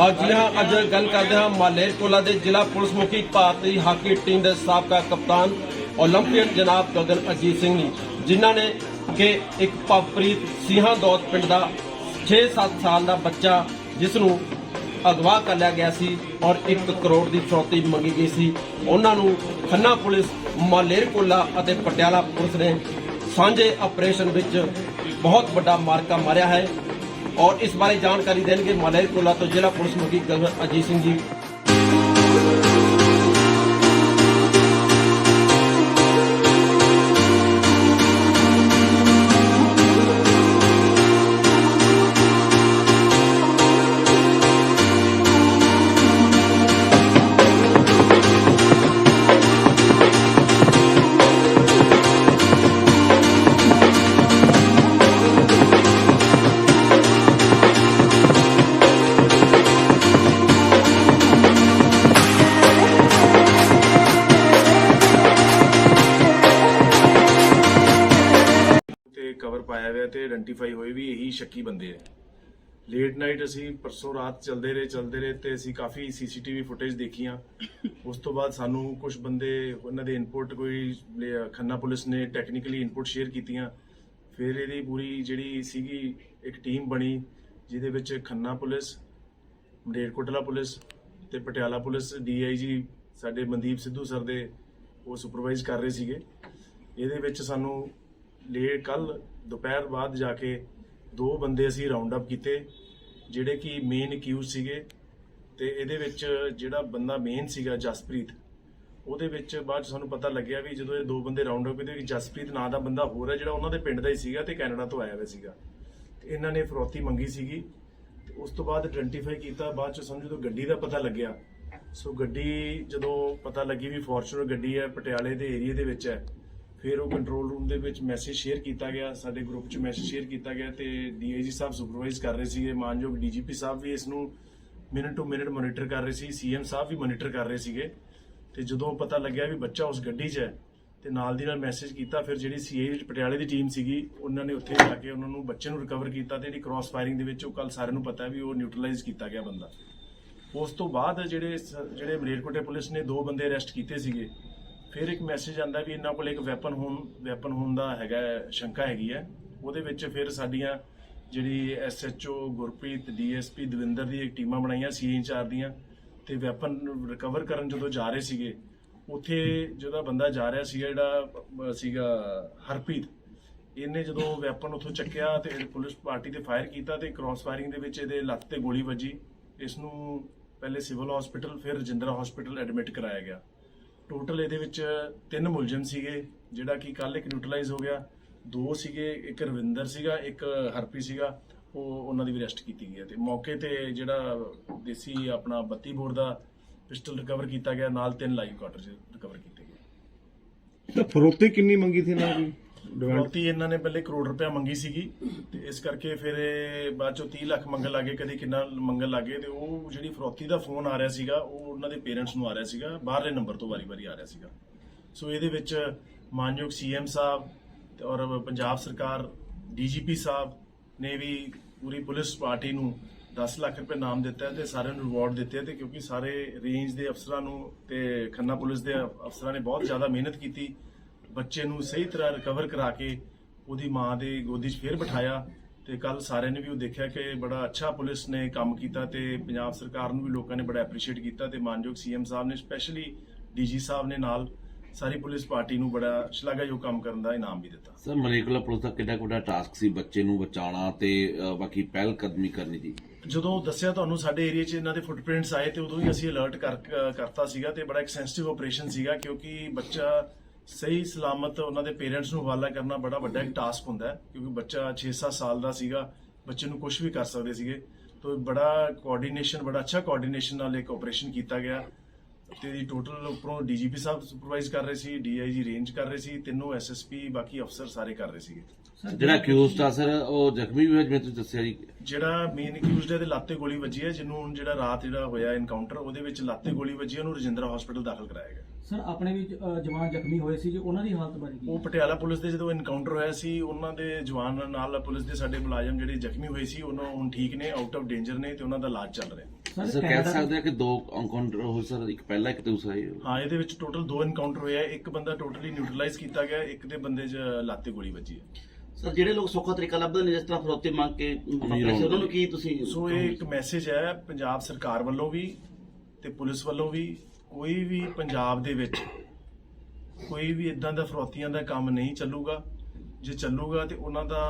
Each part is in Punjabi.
ਅੱਜ ਜੀ ਹਾਂ ਅੱਜ ਗੱਲ ਕਰਦੇ ਹਾਂ ਮਾਲੇਰਕੋਲਾ ਦੇ ਜ਼ਿਲ੍ਹਾ ਪੁਲਿਸ ਮੁਖੀ ਭਾਰਤੀ ਹਾਕੀ ਟੀਮ ਦੇ ਸਾਬਕਾ ਕਪਤਾਨ 올림픽 ਜਨਾਬ ਗਗਨ ਅਜੀਤ ਸਿੰਘ ਜੀ ਜਿਨ੍ਹਾਂ ਨੇ ਕਿ ਇੱਕ ਪਵਪ੍ਰੀਤ ਸਿੰਘਾਂ ਦੌਤ ਪਿੰਡ ਦਾ 6-7 ਸਾਲ ਦਾ ਬੱਚਾ ਜਿਸ ਨੂੰ ਅਗਵਾ ਕਰ ਲਿਆ ਗਿਆ ਸੀ ਔਰ 1 ਕਰੋੜ ਦੀ ਫਰੌਤੀ ਮੰਗੀ ਗਈ ਸੀ ਉਹਨਾਂ ਨੂੰ ਖੰਨਾ ਪੁਲਿਸ ਮਾਲੇਰਕੋਲਾ ਅਤੇ ਪਟਿਆਲਾ ਪੁਲਿਸ ਨੇ ਸਾਂਝੇ ਆਪਰੇਸ਼ਨ ਵਿੱਚ ਬਹੁਤ ਵੱਡਾ ਮਾਰਕਾ ਮਾਰਿਆ ਹੈ ਔਰ ਇਸ ਬਾਰੇ ਜਾਣਕਾਰੀ ਦੇਣਗੇ ਮਾਲੇਰਕੋਲਾ ਤੋਂ ਜ਼ਿਲ੍ਹਾ ਪੁਲਿਸ ਮੁਖੀ ਗਵਰਨਰ ਅਜੀਤ ਸਿੰਘ ਜੀ ਕਵਰ ਪਾਇਆ ਹੋਇਆ ਤੇ ਆਇਡੈਂਟੀਫਾਈ ਹੋਏ ਵੀ ਇਹੀ ਸ਼ੱਕੀ ਬੰਦੇ ਆ। ਲੇਟ ਨਾਈਟ ਅਸੀਂ ਪਰਸੋਂ ਰਾਤ ਚੱਲਦੇ ਰਹੇ ਚੱਲਦੇ ਰਹੇ ਤੇ ਅਸੀਂ ਕਾਫੀ ਸੀਸੀਟੀਵੀ ਫੁਟੇਜ ਦੇਖੀਆਂ। ਉਸ ਤੋਂ ਬਾਅਦ ਸਾਨੂੰ ਕੁਝ ਬੰਦੇ ਉਹਨਾਂ ਦੇ ਇਨਪੁਟ ਕੋਈ, ਲੇ- ਖੰਨਾ ਪੁਲਿਸ ਨੇ ਟੈਕਨੀਕਲੀ ਇਨਪੁਟ ਸ਼ੇਅਰ ਕੀਤੀਆਂ। ਫਿਰ ਇਹਦੀ ਪੂਰੀ ਜਿਹੜੀ ਸੀਗੀ ਇੱਕ ਟੀਮ ਬਣੀ, ਜਿਹਦੇ ਵਿੱਚ ਖੰਨਾ ਪੁਲਿਸ ਮਲੇਰਕੋਟਲਾ ਪੁਲਿਸ ਤੇ ਪਟਿਆਲਾ ਪੁਲਿਸ ਡੀਆਈਜੀ ਸਾਡੇ ਮਨਦੀਪ ਸਿੱਧੂ ਸਰ ਦੇ ਉਹ ਸੁਪਰਵਾਈਜ਼ ਕਰ ਰਹੇ ਸੀਗੇ। ਇਹਦੇ ਵਿੱਚ ਸਾਨੂੰ ਲੇ ਕੱਲ ਦੁਪਹਿਰ ਬਾਅਦ ਜਾ ਕੇ ਦੋ ਬੰਦੇ ਅਸੀਂ ਰਾਉਂਡ ਅਪ ਕੀਤੇ, ਜਿਹੜੇ ਕਿ ਮੇਨ ਅਕਿਊਜ਼ ਸੀਗੇ ਤੇ ਇਹਦੇ ਵਿੱਚ ਜਿਹੜਾ ਬੰਦਾ ਮੇਨ ਸੀਗਾ ਜਸਪ੍ਰੀਤ, ਉਹਦੇ ਵਿੱਚ ਬਾਅਦ 'ਚ ਸਾਨੂੰ ਪਤਾ ਲੱਗਿਆ ਵੀ ਜਦੋਂ ਇਹ ਦੋ ਬੰਦੇ ਰਾਉਂਡ ਅਪ ਇਹਦੇ ਜਸਪ੍ਰੀਤ ਨਾਂ ਦਾ ਬੰਦਾ ਹੋਰ ਹੈ ਜਿਹੜਾ ਉਹਨਾਂ ਦੇ ਪਿੰਡ ਦਾ ਹੀ ਸੀਗਾ ਤੇ ਕੈਨੇਡਾ ਤੋਂ ਆਇਆ ਹੋਇਆ ਸੀਗਾ। ਤੇ ਇਹਨਾਂ ਨੇ ਫਰੋਤੀ ਮੰਗੀ ਸੀਗੀ ਤੇ ਉਸ ਤੋਂ ਬਾਅਦ ਆਇਡੈਂਟੀਫਾਈ ਕੀਤਾ, ਬਾਅਦ ਚ ਸਾਨੂੰ ਜਦੋਂ ਗੱਡੀ ਦਾ ਪਤਾ ਲੱਗਿਆ, ਸੋ ਗੱਡੀ ਜਦੋਂ ਪਤਾ ਲੱਗੀ ਵੀ ਫੋਰਚੂਨਰ ਗੱਡੀ ਹੈ, ਪਟਿਆਲੇ ਦੇ ਏਰੀਆ ਦੇ ਵਿੱਚ ਹੈ ਫਿਰ ਉਹ ਕੰਟਰੋਲ ਰੂਮ ਦੇ ਵਿੱਚ ਮੈਸੇਜ ਸ਼ੇਅਰ ਕੀਤਾ ਗਿਆ, ਸਾਡੇ ਗਰੁੱਪ 'ਚ ਮੈਸੇਜ ਸ਼ੇਅਰ ਕੀਤਾ ਗਿਆ ਤੇ ਡੀਆਈਜੀ ਸਾਹਿਬ ਸੁਪਰਵਾਈਜ਼ ਕਰ ਰਹੇ ਸੀਗੇ, ਮਾਨਯੋਗ ਡੀਜੀਪੀ ਸਾਹਿਬ ਵੀ ਇਸ ਨੂੰ ਮਿੰਟ ਟੂ ਮਿੰਟ ਮੋਨੀਟਰ ਕਰ ਰਹੇ ਸੀ ਸੀਐਮ ਸਾਹਿਬ ਵੀ ਮੋਨੀਟਰ ਕਰ ਰਹੇ ਸੀਗੇ। ਤੇ ਜਦੋਂ ਪਤਾ ਲੱਗਿਆ ਵੀ ਬੱਚਾ ਉਸ ਗੱਡੀ 'ਚ ਹੈ, ਤੇ ਨਾਲ ਦੀ ਨਾਲ ਮੈਸੇਜ ਕੀਤਾ, ਫਿਰ ਜਿਹੜੀ ਸੀਏ ਪਟਿਆਲੇ ਦੀ ਟੀਮ ਸੀਗੀ, ਉਹਨਾਂ ਨੇ ਉੱਥੇ ਜਾ ਕੇ ਉਹਨਾਂ ਨੂੰ ਬੱਚੇ ਨੂੰ ਰਿਕਵਰ ਕੀਤਾ ਤੇ ਜਿਹੜੀ ਕ੍ਰਾਸ ਫਾਇਰਿੰਗ ਦੇ ਵਿੱਚ ਉਹ ਕੱਲ ਸਾਰਿਆਂ ਨੂੰ ਪਤਾ ਵੀ ਉਹ ਨਿਊਟਰਲਾਈਜ਼ ਕੀਤਾ ਗਿਆ ਬੰਦਾ। ਉਸ ਤੋਂ ਬਾਅਦ ਜਿਹੜੇ ਸ- ਜਿਹੜੇ ਮਲੇਰਕੋਟੇ ਪੁਲਿਸ ਨੇ ਦੋ ਬੰਦੇ ਅਰੈਸਟ ਕੀਤੇ ਸੀਗੇ ਫਿਰ ਇੱਕ ਮੈਸੇਜ ਆਂਦਾ ਵੀ ਇਹਨਾਂ ਕੋਲ ਇੱਕ ਵੈਪਨ ਹੋਣ ਵੈਪਨ ਹੋਣ ਦਾ ਹੈਗਾ, ਸ਼ੰਕਾ ਹੈਗੀ ਹੈ। ਉਹਦੇ ਵਿੱਚ ਫਿਰ ਸਾਡੀਆਂ ਜਿਹੜੀ ਐਸਐਚਓ ਗੁਰਪ੍ਰੀਤ ਡੀਐਸਪੀ ਦਵਿੰਦਰ ਦੀ ਇੱਕ ਟੀਮਾਂ ਬਣਾਈਆਂ ਸੀ ਇੰਚਾਰਜ ਦੀਆਂ। ਤੇ ਵੈਪਨ ਰਿਕਵਰ ਕਰਨ ਜਦੋਂ ਜਾ ਰਹੇ ਸੀਗੇ, ਉੱਥੇ ਜਿਹੜਾ ਬੰਦਾ ਜਾ ਰਿਹਾ ਸੀਗਾ ਜਿਹੜਾ ਸੀਗਾ ਹਰਪ੍ਰੀਤ, ਇਹਨੇ ਜਦੋਂ ਵੈਪਨ ਉੱਥੋਂ ਚੱਕਿਆ ਤੇ ਪੁਲਿਸ ਪਾਰਟੀ ਤੇ ਫਾਇਰ ਕੀਤਾ ਤੇ ਕ੍ਰਾਸ ਫਾਇਰਿੰਗ ਦੇ ਵਿੱਚ ਇਹਦੇ ਲੱਤ ਤੇ ਗੋਲੀ ਵੱਜੀ। ਇਸ ਨੂੰ ਪਹਿਲੇ ਸਿਵਲ ਹਸਪੀਟਲ ਫਿਰ ਰਜਿੰਦਰਾ ਹਸਪੀਟਲ ਐਡਮਿਟ ਕਰਾਇਆ ਗਿਆ। ਟੋਟਲ ਇਹਦੇ ਵਿੱਚ ਤਿੰਨ ਮੁਲਜ਼ਮ ਸੀਗੇ, ਜਿਹੜਾ ਕਿ ਕੱਲ ਇੱਕ ਨਿਊਟਰਲਾਈਜ਼ ਹੋ ਗਿਆ। ਦੋ ਸੀਗੇ, ਇੱਕ ਰਵਿੰਦਰ ਸੀਗਾ, ਇੱਕ ਹਰਪੀ ਸੀਗਾ। ਉਹ ਉਹਨਾਂ ਦੀ ਵੀ ਅਰੈਸਟ ਕੀਤੀ ਗਈ ਹੈ ਤੇ ਮੌਕੇ ਤੇ ਜਿਹੜਾ ਦੇਸੀ ਆਪਣਾ 32 ਬੋਰ ਦਾ ਪਿਸਟਲ ਰਿਕਵਰ ਕੀਤਾ ਗਿਆ, ਨਾਲ ਤਿੰਨ ਲਾਈਵ ਕਾਟਰਜ ਰਿਕਵਰ ਕੀਤੇ ਗਏ। ਤਾਂ ਫਰੋਤੀ ਕਿੰਨੀ ਮੰਗੀ ਸੀ ਇਹਨਾਂ ਦੀ? ਡਿਮਾਂਡ ਫਰੋਤੀ ਇਹਨਾਂ ਨੇ ਪਹਿਲੇ ਕਰੋੜ ਰੁਪਇਆ ਮੰਗੀ ਸੀਗੀ ਤੇ ਇਸ ਕਰਕੇ ਫਿਰ ਇਹ ਬਾਅਦ ਚੋਂ 30 ਲੱਖ ਮੰਗਣ ਲੱਗੇ, ਕਦੇ ਕਿੰਨਾ ਮੰਗਣ ਲੱਗੇ ਤੇ ਉਹ ਜਿਹੜੀ ਫਰੋਤੀ ਦਾ ਫੋਨ ਆ ਰਿਹਾ ਸੀਗਾ, ਉਹ ਉਹਨਾਂ ਦੇ ਪੇਰੈਂਟਸ ਨੂੰ ਆ ਰਿਹਾ ਸੀਗਾ, ਬਾਹਰਲੇ ਨੰਬਰ ਤੋਂ ਵਾਰੀ-ਵਾਰੀ ਆ ਰਿਹਾ ਸੀਗਾ। ਸੋ ਇਹਦੇ ਵਿੱਚ ਮਾਨਯੋਗ ਸੀਐਮ ਸਾਹਿਬ ਤੇ ਔਰ ਪੰਜਾਬ ਸਰਕਾਰ ਡੀਜੀਪੀ ਸਾਹਿਬ ਨੇ ਵੀ ਪੂਰੀ ਪੁਲਿਸ ਪਾਰਟੀ ਨੂੰ 10 ਲੱਖ ਰੁਪਏ ਨਾਮ ਦਿੱਤਾ ਹੈ ਤੇ ਸਾਰਿਆਂ ਨੂੰ ਰਿਵਾਰਡ ਦਿੱਤੇ ਆ ਤੇ ਕਿਉਂਕਿ ਸਾਰੇ ਰੇਂਜ ਦੇ ਅਫਸਰਾਂ ਨੂੰ ਤੇ ਖੰਨਾ ਪੁਲਿਸ ਦੇ ਅਫਸਰਾਂ ਨੇ ਬਹੁਤ ਜ਼ਿਆਦਾ ਮਿਹਨਤ ਕੀਤੀ ਬੱਚੇ ਨੂੰ ਸਹੀ ਤਰ੍ਹਾਂ ਰਿਕਵਰ ਕਰਾ ਕੇ ਉਹਦੀ ਮਾਂ ਦੇ ਗੋਦੀ 'ਚ ਫੇਰ ਬਿਠਾਇਆ ਤੇ ਕੱਲ ਸਾਰਿਆਂ ਨੇ ਵੀ ਉਹ ਦੇਖਿਆ ਕਿ ਬੜਾ ਅੱਛਾ ਪੁਲਿਸ ਨੇ ਕੰਮ ਕੀਤਾ ਤੇ ਪੰਜਾਬ ਸਰਕਾਰ ਨੂੰ ਵੀ ਲੋਕਾਂ ਨੇ ਬੜਾ ਐਪਰੀਸ਼ੀਏਟ ਕੀਤਾ ਤੇ ਮਾਨਯੋਗ ਸੀਐਮ ਸਾਹਿਬ ਨੇ ਸਪੈਸ਼ਲੀ ਡੀਜੀ ਸਾਹਿਬ ਨੇ ਨਾਲ ਸਾਰੀ ਪੁਲਿਸ ਪਾਰਟੀ ਨੂੰ ਬੜਾ ਸ਼ਲਾਘਾਯੋਗ ਕੰਮ ਕਰਨ ਦਾ ਇਨਾਮ ਵੀ ਦਿੱਤਾ। ਸਰ ਮਲੇਕਲਾ ਪੁਲਿਸ ਦਾ ਕਿੰਨਾ ਵੱਡਾ ਟਾਸਕ ਸੀ ਬੱਚੇ ਨੂੰ ਬਚਾਉਣਾ ਤੇ ਬਾਕੀ ਪਹਿਲ ਕਦਮੀ ਕਰਨੀ ਦੀ? ਜਦੋਂ ਦੱਸਿਆ ਤੁਹਾਨੂੰ ਸਾਡੇ ਏਰੀਆ 'ਚ ਇਹਨਾਂ ਦੇ ਫੁੱਟਪ੍ਰਿੰਟਸ ਆਏ ਤੇ ਉਦੋਂ ਹੀ ਅਸੀਂ ਅਲਰਟ ਕਰ ਕਰਤਾ ਸੀਗਾ ਤੇ ਬੜਾ ਇੱਕ ਸੈਂਸਿਟਿਵ ਆਪਰੇਸ਼ਨ ਸੀਗਾ ਕਿਉਂਕਿ ਬੱਚਾ ਸਹੀ ਸਲਾਮਤ ਉਹਨਾਂ ਦੇ ਪੇਰੈਂਟਸ ਨੂੰ ਹਵਾਲਾ ਕਰਨਾ ਬੜਾ ਵੱਡਾ ਇੱਕ ਟਾਸਕ ਹੁੰਦਾ ਹੈ, ਕਿਉਂਕਿ ਬੱਚਾ 6-7 ਸਾਲ ਦਾ ਸੀਗਾ, ਬੱਚੇ ਨੂੰ ਕੁਝ ਵੀ ਕਰ ਸਕਦੇ ਸੀਗੇ। ਤੋਂ ਬੜਾ ਕੋਆਰਡੀਨੇਸ਼ਨ ਬੜਾ ਅੱਛਾ ਕੋਆਰਡੀਨੇਸ਼ਨ ਨਾਲ ਇੱਕ ਆਪਰੇਸ਼ਨ ਕੀਤਾ ਗਿਆ। ਤੇ ਦੀ ਟੋਟਲ ਉੱਪਰੋਂ ਡੀਜੀਪੀ ਸਾਹਿਬ ਸੁਪਰਵਾਈਜ਼ ਕਰ ਰਹੇ ਸੀ ਡੀਆਈਜੀ ਰੇਂਜ ਕਰ ਰਹੇ ਸੀ ਤਿੰਨੋਂ ਐਸਐਸਪੀ ਬਾਕੀ ਅਫਸਰ ਸਾਰੇ ਕਰ ਰਹੇ ਸੀਗੇ। ਜਿਹੜਾ ਅਕਿਊਜ਼ਡ ਆ ਸਰ ਉਹ ਜ਼ਖਮੀ ਵੀ ਹੋਇਆ ਜਿਵੇਂ ਤੁਸੀਂ ਦੱਸਿਆ ਜੀ? ਜਿਹੜਾ ਮੇਨ ਅਕਿਊਜ਼ਡ ਹੈ ਦੇ ਲੱਤੇ ਗੋਲੀ ਵੱਜੀ ਹੈ ਜਿਹਨੂੰ ਹੁਣ ਜਿਹੜਾ ਰਾਤ ਜਿਹੜਾ ਹੋਇਆ ਐਨਕਾਊਂਟਰ ਉਹਦੇ ਵਿੱਚ ਲੱਤੇ ਗੋਲੀ ਵੱਜੀ ਹੈ, ਉਹਨੂੰ ਰਜਿੰਦਰਾ ਹਸਪੀਟਲ ਦਾਖਲ ਕਰਾਇਆ ਗਿਆ। ਸਰ ਆਪਣੇ ਵੀ ਅ, ਜਵਾਨ ਜ਼ਖਮੀ ਹੋਏ ਸੀ ਜੀ ਉਹਨਾਂ ਦੀ ਹਾਲਤ ਬਾਰੇ ਕੀ ਉਹ ਪਟਿਆਲਾ ਪੁਲਿਸ ਦੇ ਜਦੋਂ ਐਨਕਾਊਂਟਰ ਹੋਇਆ ਸੀ ਉਹਨਾਂ ਦੇ ਜਵਾਨ ਨਾਲ ਪੁਲਿਸ ਦੇ ਸਾਡੇ ਮੁਲਾਜ਼ਮ ਜਿਹੜੇ ਜ਼ਖਮੀ ਹੋਏ ਸੀ ਉਹਨਾਂ ਹੁਣ ਠੀਕ ਨੇ ਆਊਟ ਆਫ ਡੇਂਜਰ ਨੇ ਤੇ ਉਹਨਾਂ ਦਾ ਇਲਾਜ ਚੱਲ ਰਿਹਾ। ਸਰ ਕਹਿ ਕੈਨੇਡਾ- ਸਕਦੇ ਆ ਕਿ ਦੋ ਐਨਕਾਊਂਟਰ ਹੋਏ ਸਰ ਇੱਕ ਪਹਿਲਾ ਇੱਕ ਦੂਸਰਾ ਹੀ। ਹਾਂ ਇਹਦੇ ਵਿੱਚ ਟੋਟਲ ਦੋ ਐਨਕਾਊਂਟਰ ਹੋਇਆ ਇੱਕ ਬੰਦਾ ਟੋਟਲੀ ਨਿਊਟਰਲਾਈਜ਼ ਕੀਤਾ ਗਿਆ ਇੱਕ ਦੇ ਬੰਦੇ 'ਚ ਲਾਤੇ ਗੋਲੀ ਵੱਜੀ ਹੈ ਸਰ ਜਿਹੜੇ ਲੋਕ ਸੌਖਾ ਤਰੀਕਾ ਲੱਭਦੇ ਨੇ ਜਿਸ ਤਰ੍ਹਾਂ ਫਰੋਤੀ ਮੰਗ ਕੇ ਪੈਸੇ ਉਹਨਾਂ ਨੂੰ ਕੀ ਤੁਸੀਂ ਸੋ ਇਹ ਇੱਕ ਮੈਸੇਜ ਹੈ ਪੰਜਾਬ ਸਰਕਾਰ ਵੱਲੋਂ ਵੀ ਤੇ ਪੁਲਿਸ ਵੱਲੋਂ ਵੀ। ਕੋਈ ਵੀ ਪੰਜਾਬ ਦੇ ਵਿੱਚ ਕੋਈ ਵੀ ਇਦਾਂ ਦਾ ਫਰੋਤੀਆਂ ਦਾ ਕੰਮ ਨਹੀਂ ਚੱਲੂਗਾ। ਜੇ ਚੱਲੂਗਾ ਤੇ ਉਹਨਾਂ ਦਾ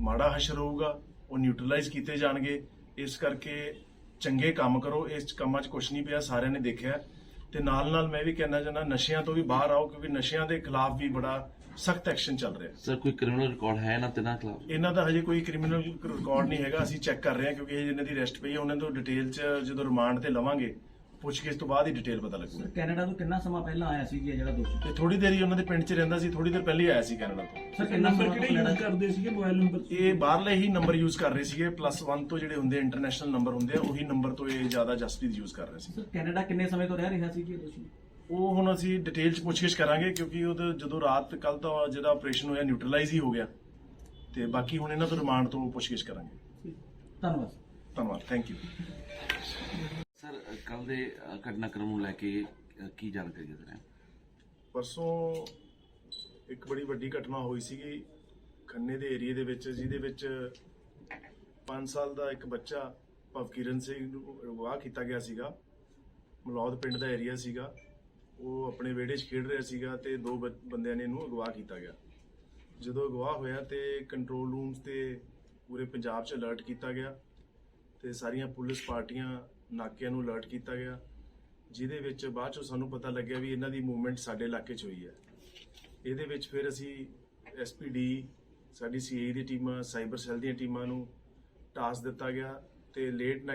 ਮਾੜਾ ਹਸ਼ਰ ਹੋਊਗਾ ਉਹ ਨਿਊਟਰਲਾਈਜ਼ ਕੀਤੇ ਜਾਣਗੇ। ਇਸ ਕਰਕੇ ਚੰਗੇ ਕੰਮ ਕਰੋ ਇਸ ਕੰਮਾਂ 'ਚ ਕੁਝ ਨਹੀਂ ਪਿਆ ਸਾਰਿਆਂ ਨੇ ਦੇਖਿਆ। ਤੇ ਨਾਲ ਨਾਲ ਮੈਂ ਵੀ ਕਹਿਣਾ ਚਾਹੁੰਦਾ ਨਸ਼ਿਆਂ ਤੋਂ ਵੀ ਬਾਹਰ ਆਓ ਕਿਉਂਕਿ ਨਸ਼ਿਆਂ ਦੇ ਖਿਲਾਫ ਵੀ ਬੜਾ ਸਖਤ ਐਕਸ਼ਨ ਚੱਲ ਰਿਹਾ। ਸਰ ਕੋਈ ਕ੍ਰਿਮੀਨਲ ਰਿਕਾਰਡ ਹੈ ਨਾ ਤਿੰਨਾਂ ਖਿਲਾਫ? ਇਹਨਾਂ ਦਾ ਹਜੇ ਕੋਈ ਕ੍ਰਿਮੀਨਲ ਰਿਕਾਰਡ ਨਹੀਂ ਹੈਗਾ ਅਸੀਂ ਚੈੱਕ ਕਰ ਰਹੇ ਹਾਂ ਕਿਉਂਕਿ ਇਹ ਇਹਨਾਂ ਦੀ ਅਰੈਸਟ ਪਈ ਹੈ ਉਹਨਾਂ ਤੋਂ ਡਿਟੇਲ ਚ ਜਦੋਂ ਰਿਮਾਂਡ ਤੇ ਲਵਾਂਗੇ ਪੁੱਛਗਿੱਛ ਤੋਂ ਬਾਅਦ ਹੀ ਡਿਟੇਲ ਪਤਾ ਲੱਗੂਗਾ। ਕੈਨੇਡਾ ਤੋਂ ਕਿੰਨਾ ਸਮਾਂ ਪਹਿਲਾਂ ਆਇਆ ਸੀ ਜੀ ਇਹ ਜਿਹੜਾ ਦੋਸ਼ੀ? ਤੇ ਥੋੜੀ ਦੇਰ ਹੀ ਉਹਨਾਂ ਦੇ ਪਿੰਡ 'ਚ ਰਹਿੰਦਾ ਸੀ ਥੋੜੀ ਦੇਰ ਪਹਿਲੇ ਹੀ ਆਇਆ ਸੀ ਕੈਨੇਡਾ ਤੋਂ। ਸਰ ਕਿੰਨਾ ਸਮਾਂ ਕੈਨੇਡਾ ਕਰਦੇ ਸੀਗੇ ਮੋਬਾਈਲ ਨੰਬਰ ਇਹ ਬਾਹਰਲੇ ਹੀ ਨੰਬਰ ਯੂਜ਼ ਕਰ ਰਹੇ ਸੀਗੇ ਪਲੱਸ 1 ਤੋਂ ਜਿਹੜੇ ਹੁੰਦੇ ਇੰਟਰਨੈਸ਼ਨਲ ਨੰਬਰ ਹੁੰਦੇ ਆ ਉਹੀ ਨੰਬਰ ਤੋਂ ਇਹ ਜ਼ਿਆਦਾ ਜਸਟਿਸ ਯੂਜ਼ ਕਰ ਰਹੇ ਸੀ। ਸਰ ਕੈਨੇਡਾ ਕਿੰਨੇ ਸਮੇਂ ਤੋਂ ਰਹਿ ਰਿਹਾ ਸੀ ਜੀ ਇਹ ਦੋਸ਼ੀ? ਉਹ ਹੁਣ ਅਸੀਂ ਡਿਟੇਲ 'ਚ ਪੁੱਛਗਿੱਛ ਕਰਾਂਗੇ ਕਿਉਂਕਿ ਉਹ ਜਦੋਂ ਰਾਤ ਕੱਲ ਦਾ ਜਿਹੜਾ ਆਪਰੇਸ਼ਨ ਹੋਇਆ ਨਿਊਟਰਲਾਈਜ਼ ਹੀ ਹੋ ਗਿਆ। ਤੇ ਬਾਕੀ ਹੁਣ ਇਹਨਾਂ ਤੋਂ ਰਿਮਾਂਡ ਤੋਂ ਪੁੱਛਗਿੱਛ ਕਰਾਂਗੇ। ਧੰਨਵਾਦ। ਧੰਨਵਾਦ ਥੈਂਕ ਯੂ ਸਰ ਕੱਲ ਦੇ ਘਟਨਾਕ੍ਰਮ ਨੂੰ ਲੈ ਕੇ ਕੀ ਜਾਣਕਾਰੀ ਦੇ ਰਹੇ ਪਰਸੋਂ ਇੱਕ ਬੜੀ ਵੱਡੀ ਘਟਨਾ ਹੋਈ ਸੀਗੀ ਖੰਨੇ ਦੇ ਏਰੀਏ ਦੇ ਵਿੱਚ, ਜਿਹਦੇ ਵਿੱਚ 5 ਸਾਲ ਦਾ ਇੱਕ ਬੱਚਾ ਭਵਕੀਰਨ ਸਿੰਘ ਨੂੰ ਅਗਵਾ ਕੀਤਾ ਗਿਆ ਸੀਗਾ। ਮਲੌਦ ਪਿੰਡ ਦਾ ਏਰੀਆ ਸੀਗਾ। ਉਹ ਆਪਣੇ ਵਿਹੜੇ 'ਚ ਖੇਡ ਰਿਹਾ ਸੀਗਾ ਤੇ ਦੋ ਬ- ਬੰਦਿਆਂ ਨੇ ਇਹਨੂੰ ਅਗਵਾ ਕੀਤਾ ਗਿਆ। ਜਦੋਂ ਅਗਵਾ ਹੋਇਆ ਤੇ ਕੰਟਰੋਲ ਰੂਮਸ ਤੇ ਪੂਰੇ ਪੰਜਾਬ 'ਚ ਅਲਰਟ ਕੀਤਾ ਗਿਆ ਤੇ ਸਾਰੀਆਂ ਪੁਲਿਸ ਪਾਰਟੀਆਂ ਨਾਕਿਆਂ ਨੂੰ ਅਲਰਟ ਕੀਤਾ ਗਿਆ, ਜਿਹਦੇ ਵਿੱਚ ਬਾਅਦ ਚੋਂ ਸਾਨੂੰ ਪਤਾ ਲੱਗਿਆ ਵੀ ਇਹਨਾਂ ਦੀ ਮੂਵਮੈਂਟ ਸਾਡੇ ਇਲਾਕੇ 'ਚ ਹੋਈ ਹੈ। ਇਹਦੇ ਵਿੱਚ ਫਿਰ ਅਸੀਂ ਐਸਪੀਡੀ ਸਾਡੀ ਸੀਆਈ ਦੀ ਟੀਮਾਂ, ਸਾਈਬਰ ਸੈੱਲ ਦੀਆਂ ਟੀਮਾਂ ਨੂੰ ਟਾਸਕ ਦਿੱਤਾ ਗਿਆ ਤੇ ਲੇਟ ਨਾਈਟ